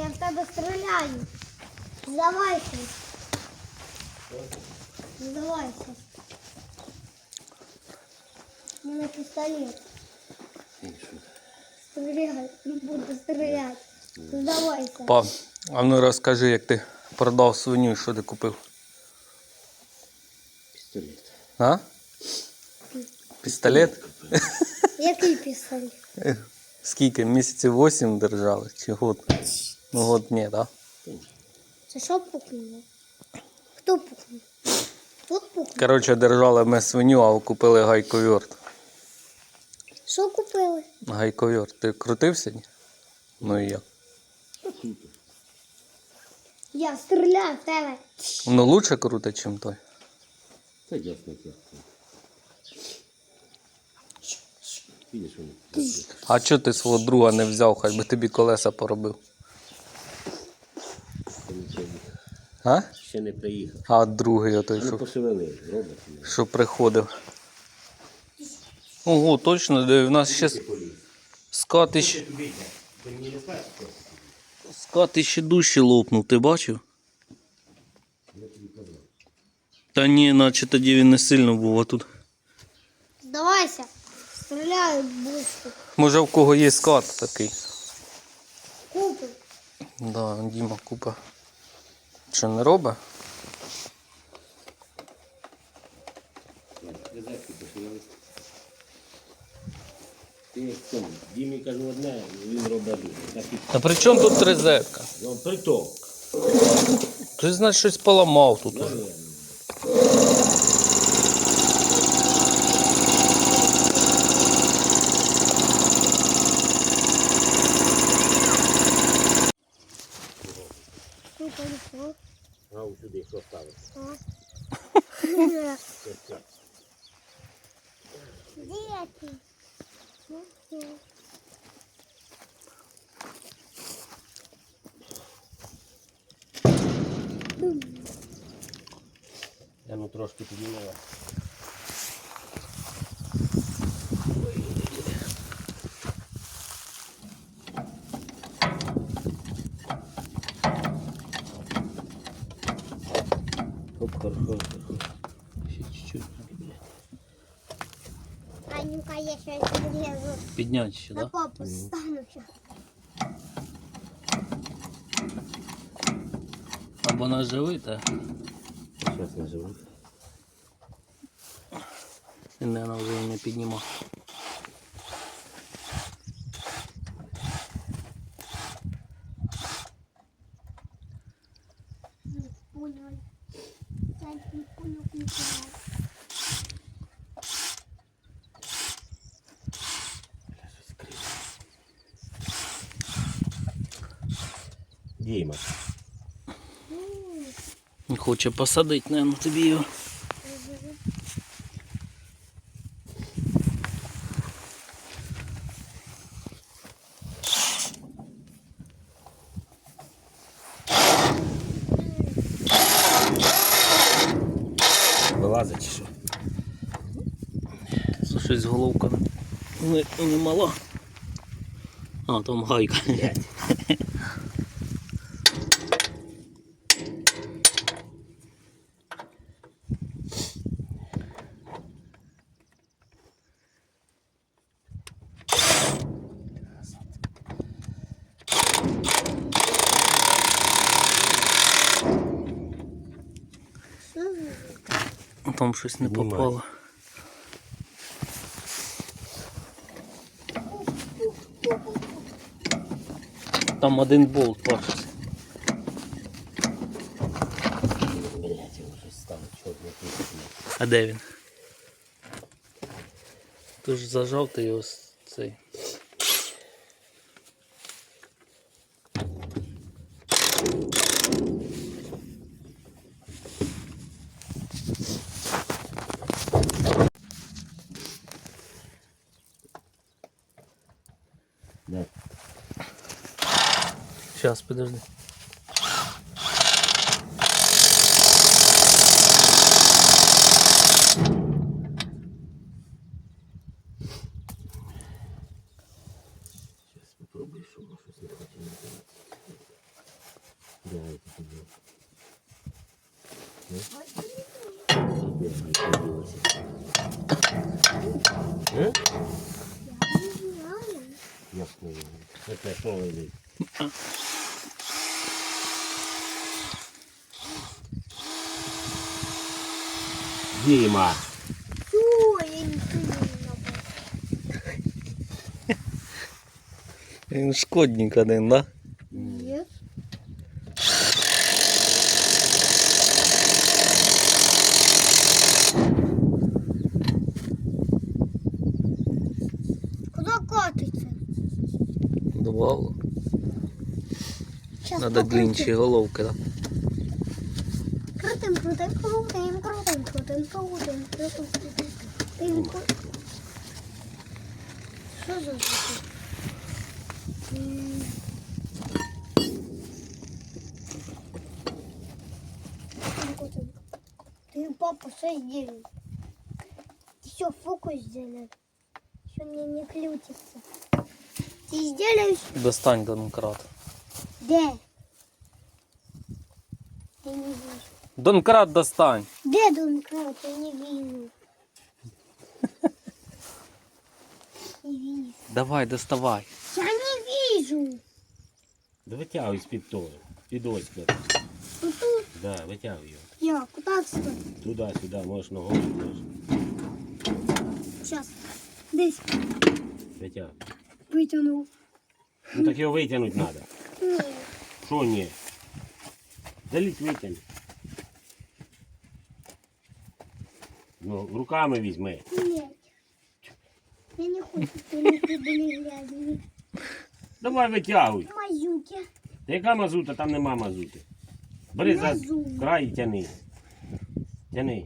я в тебе стріляю. Здавайся. Здавайся. У мене пістолет. Стріляй, не буду стріляти. Здавайся. Па, а ну розкажи, як ти продав свиню і що ти купив? Пістолет. А? Пістолет? Який пістолет? Скільки? Місяців 8 держали? Чи год? Ну год ні, так? Це що пукнуло? Хто пукнув? Тут пукнув. Коротше, держали ми свиню, а купили гайковерт. Що купили? Гайковерт. Ти крутився? Ні? Ну і я. Я стріляю в тебе. Ну лучше круто, ніж той. Це ясно, ясно. А чого ти свого друга не взяв, хай би тобі колеса поробив? Ще не приїхав. А? Ще не приїхав. А другий отой, Ну, що, пошевели, робот. що приходив. Ого, точно, де в нас ще с- скати ще, що? скати ще дужче лопнув, ти бачив? Та ні, наче тоді він не сильно був, а тут. Здавайся. Стріляю близько. Може в кого є скат такий. Купи. Да, Діма купа. Що не робить? Цьому. Дімі кажу одне, він робить друге. А при чому тут розетка? ну, притом. Ти значить щось поламав тут. уже. Ось сюди, що ставити? А. Це все. Де ти? Ну, ну. Я ну трошки піднімала. Оп, хорошо, хорошо. Ще чуть-чуть. Анюка, я щось влезу. Підняти ще, На так? папу стану. Або наживи, та Зараз наживу. і не вона вже не підніма. Понял. Я не понял, не понял. Діма. Хоче посадити, наверное, тобі його. Вилазить чи що? Це щось головка не, не мала. А, там гайка. Там щось не попало. Там один болт бачиться. А де він? Ти ж зажав ти його з цей. Да. Сейчас, подожди. Зараз попробую, щоб воно щось не хоче не Давайте тоді. Ну? Де вона поділася? Е? Я не знаю. Як не знаю. Це те, що лежить? Діма! Він шкодник один, да? Нет. Куда катится? Думав, Сейчас треба головки, да? один по один. Що за? Ты папа все сделал. Все, фокус сделали, Еще мне не клютится. Ты сделаешь? Достань домкрат. Да. Я не вижу. Донкрат достань. Где Донкрат? Я не вижу. Не вижу. Давай, доставай. Я не вижу. Да витягуй з-під того. Під ось. де. Ну тут Да, витягуй його. я. Куда встать? Туди, сюди, можеш ногою, можеш. Сейчас. Здесь Витягуй. вытянул. Ну так його витягнути треба. Нет. Що ні? Залізь витягни. Ну, руками візьми. Нет. Я не хочу, чтобы они были грязными. Давай витягуй. Мазюки. Та яка мазута, там нема мазути. Бери за Мазут. край і тяни. Тяни.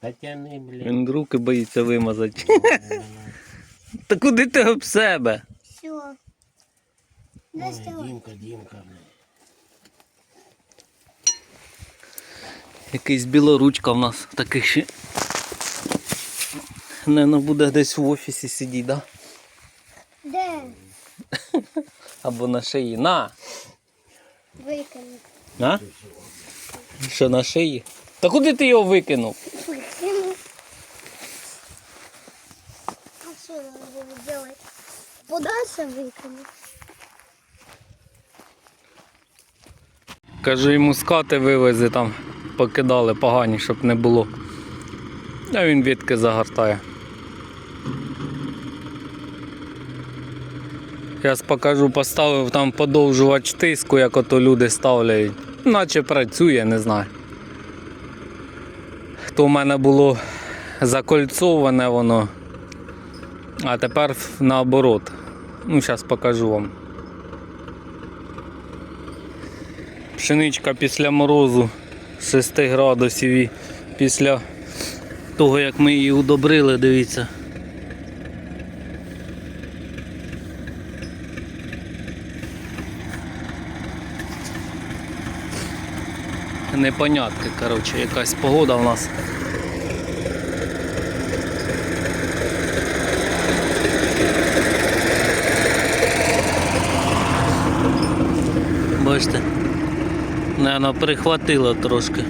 Та тяни, блін. Він руки боїться вимазати. Та куди ти об себе? Все. Ой, Доставай. Дімка, Дімка, блін. Якийсь білоручка в нас таких ще. Наверно, буде десь в офісі сидіти, да? Да. Або на шиї. На! Выкинул. На? Що на шиї? Та куди ти його викинув? Выкинул. А что надо было делать? Подальше выкинул. Кажу, йому скати вивези там, покидали погані, щоб не було. А він відки загортає. Зараз покажу, поставив там подовжувач тиску, як ото люди ставляють. Наче працює, не знаю. То в мене було закольцоване воно, а тепер наоборот. Ну, зараз покажу вам. Пшеничка після морозу 6 градусів і після того, як ми її удобрили, дивіться. Непонятки, коротше, якась погода в нас. Бачите? Наверно, прихватило трошки.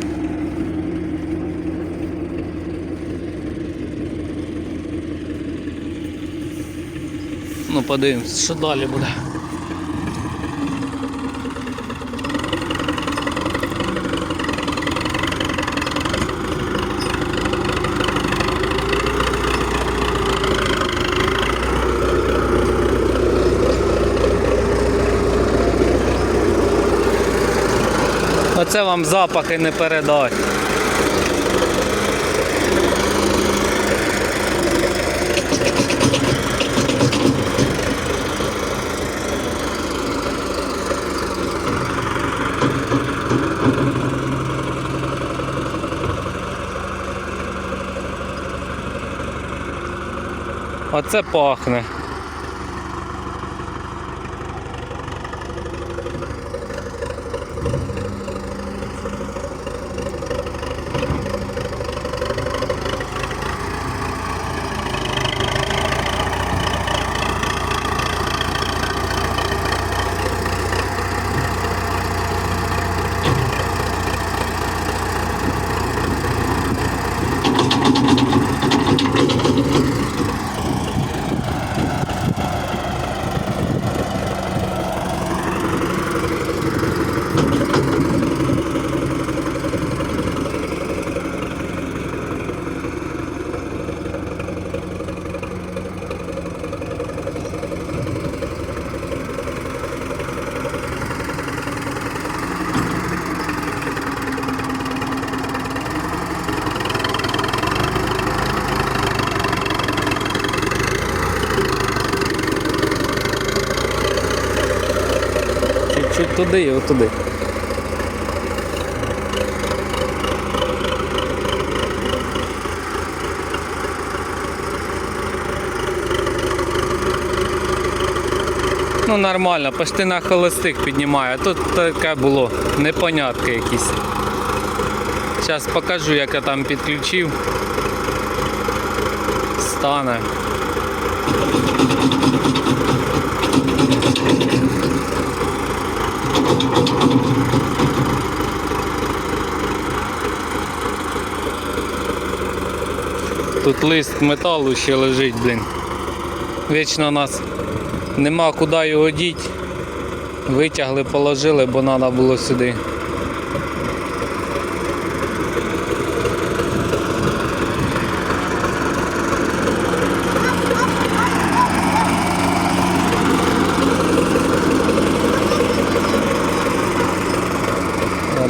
Ну, подивимось, що далі буде. Оце вам запахи не передать. Оце пахне. Туди і отуди. Ну нормально, почти на холостик піднімає. а Тут таке було непонятки якісь. Зараз покажу, як я там підключив. Стане. Тут лист металу ще лежить, блін. Вічно нас нема куди його діти. Витягли, положили, бо треба було сюди.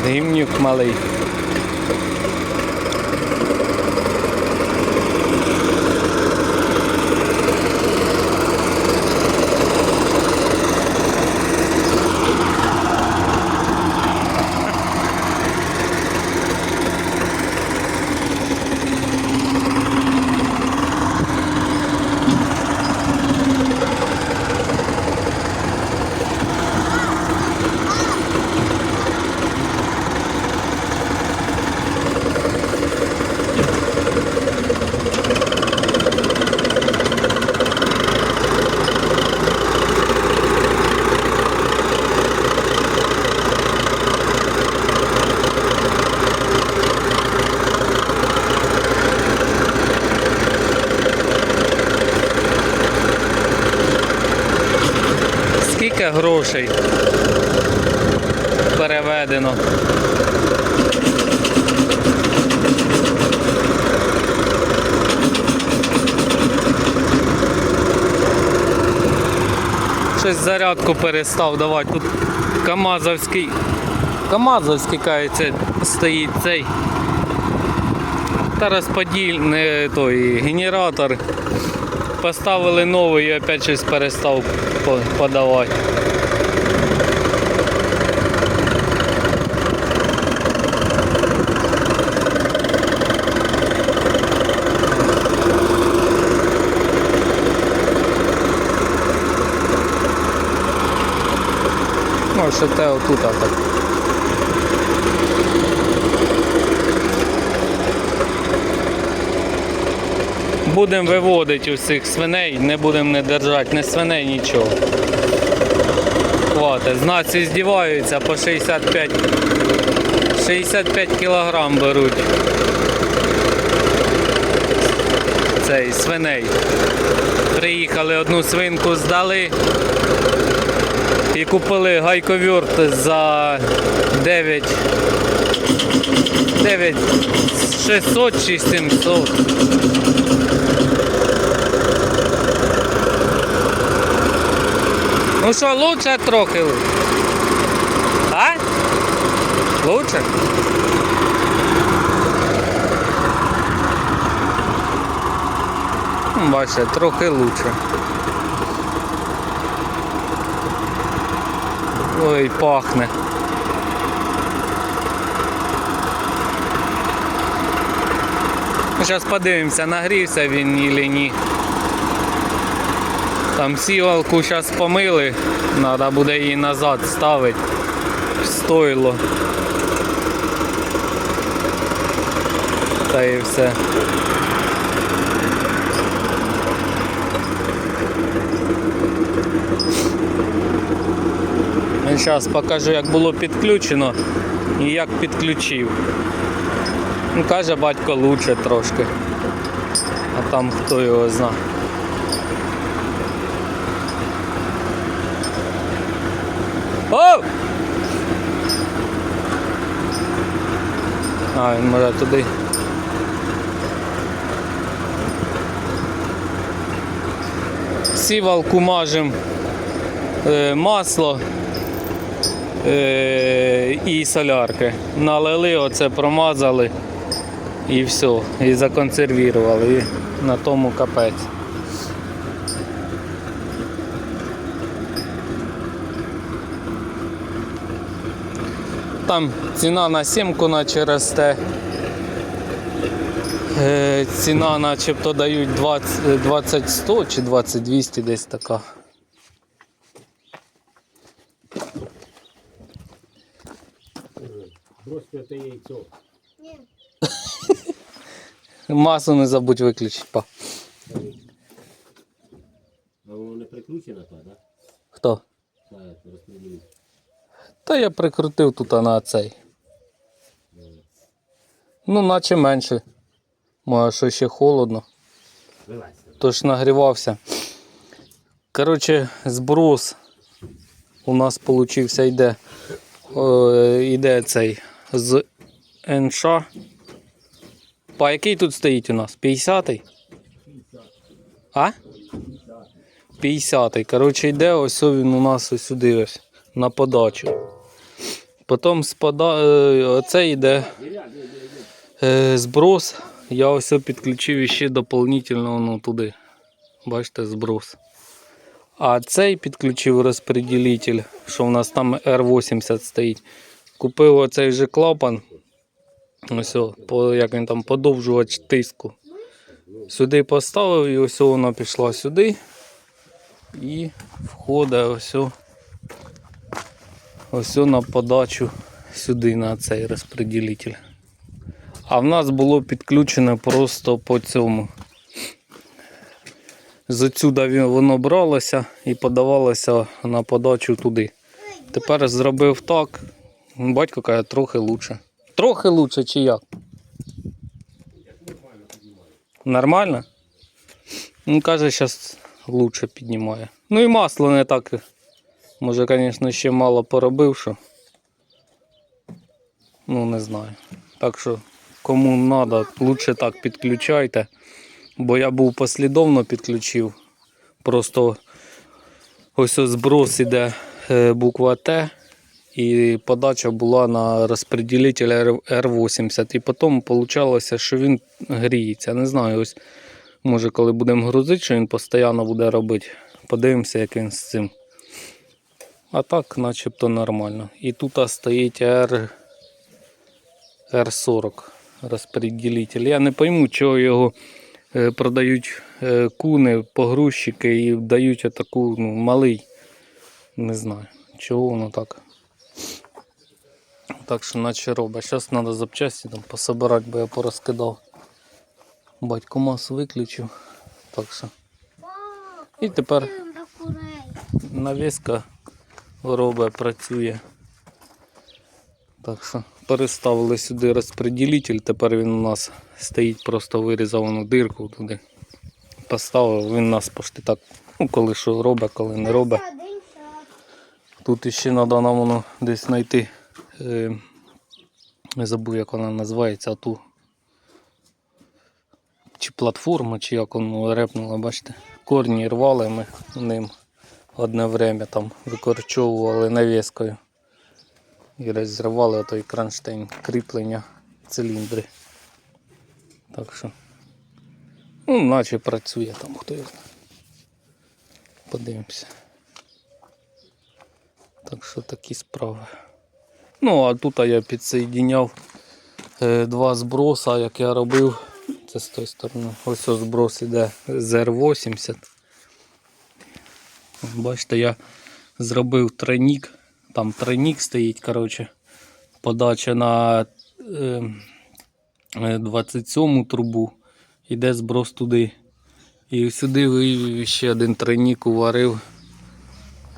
Гімнюк малий. Скільки грошей переведено? Щось зарядку перестав давати. Тут Камазовський. Камазовський кається стоїть цей. Та розподільний той генератор. Поставили новий і опять щось перестав подавати. Ну, те отут так. Будемо виводити усіх свиней, не будемо не держати, не свиней, нічого. Хватить. Знаці здіваються по 65 65 кілограм беруть. Цей свиней. Приїхали одну свинку здали і купили гайковюрт за 9 9 600 чи 700. Ну що, лучше трохи? А? Лучше? Бачите, трохи лучше. Ой, пахне. Зараз подивимося, нагрівся він чи ні. Там сівалку зараз помили, треба буде її назад ставити стойло. Та і все. Зараз покажу, як було підключено і як підключив. Ну, каже батько лучше трошки. А там хто його знає. О! А, він може туди. Сівалку мажем е, масло і солярки. Налили, оце промазали і все. І законсервірували. І на тому капець. там ціна на сімку наче росте. Е, ціна начебто дають 20, 20 100 чи 20 200 десь така. Ні. Масу не забудь виключити, па. А воно не прикручено то, да? Хто? Так. Та я прикрутив тут на цей. Ну, наче менше. Може, що ще холодно. Тож нагрівався. Коротше, зброс у нас получився йде. О, йде цей з НШ. Па який тут стоїть у нас? 50-й? А? 50-й. Коротше, йде, ось він у нас ось сюди ось на подачу. Потім спада... е, оце йде е, зброс. Я ось підключив ще дополнительно ну, туди. Бачите, зброс. А цей підключив розподілитель, що в нас там R80 стоїть. Купив оцей же клапан. Ось, по, як він там, подовжувач тиску. Сюди поставив і ось вона пішла сюди. І входить ось, ось на подачу сюди на цей розподілитель. А в нас було підключено просто по цьому. Зсюди воно бралося і подавалося на подачу туди. Тепер зробив так. Батько каже, трохи лучше. Трохи лучше чи як? Нормально? Ну, каже, зараз лучше піднімає. Ну і масло не так. Може, звісно, ще мало поробив, що. Ну, не знаю. Так що, кому треба, лучше так підключайте. Бо я був послідовно підключив. Просто ось ось зброс іде е, буква Т. І подача була на розподілитель R80. І потім вийшло, що він гріється. Не знаю, ось може коли будемо грузити, що він постійно буде робити. Подивимося, як він з цим. А так, начебто нормально. І тут стоїть R, R40 розподілитель. Я не пойму, чого його е, продають е, куни, погрузчики і дають таку ну, малий. Не знаю, чого воно так. Так що наче робить. Зараз треба запчасті там пособирати, бо я порозкидав. Батько масу виключив. Так що. І тепер навіска робить, працює. Так що переставили сюди розподілитель, тепер він у нас стоїть, просто вирізав дирку туди. Поставив, він нас пошти так, ну коли що робить, коли не робить. Тут ще треба нам воно десь знайти. Е, не забув, як вона називається, ту. Чи платформа, чи як воно репнуло, бачите. Корні рвали ми ним одне время там викорчовували навіскою. І розірвали той кронштейн кріплення циліндри. Так що. Ну, наче працює там, хто його. Подивимося. Так що такі справи. Ну, а тут я підсоєдиняв е, два зброса, як я робив. Це з тої сторони. Ось ось зброс іде з R80. Бачите, я зробив тройник. Там тройник стоїть, коротше. Подача на е, е, 27 трубу. Іде зброс туди. І сюди вивів ще один тройник уварив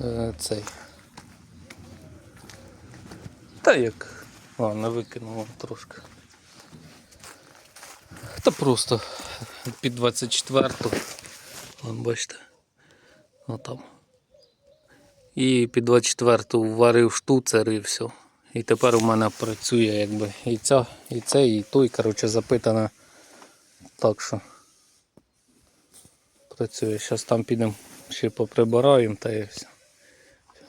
е, цей. Та як. Ладно, викинув трошки. Та просто під 24-ту. Вон бачите. Отам. І під 24-ту варив штуцер і все. І тепер у мене працює якби і ця, і це, і той, коротше, запитано. Так що працює. Зараз там підемо ще поприбираємо та і все.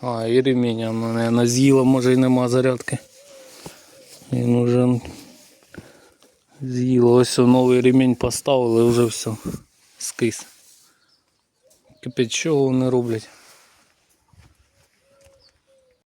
А, і ремінь, воно, мене з'їла, може і нема зарядки. Він уже з'їло. Ось новий ремінь поставили, вже все. Скис. Кипять, чого вони роблять?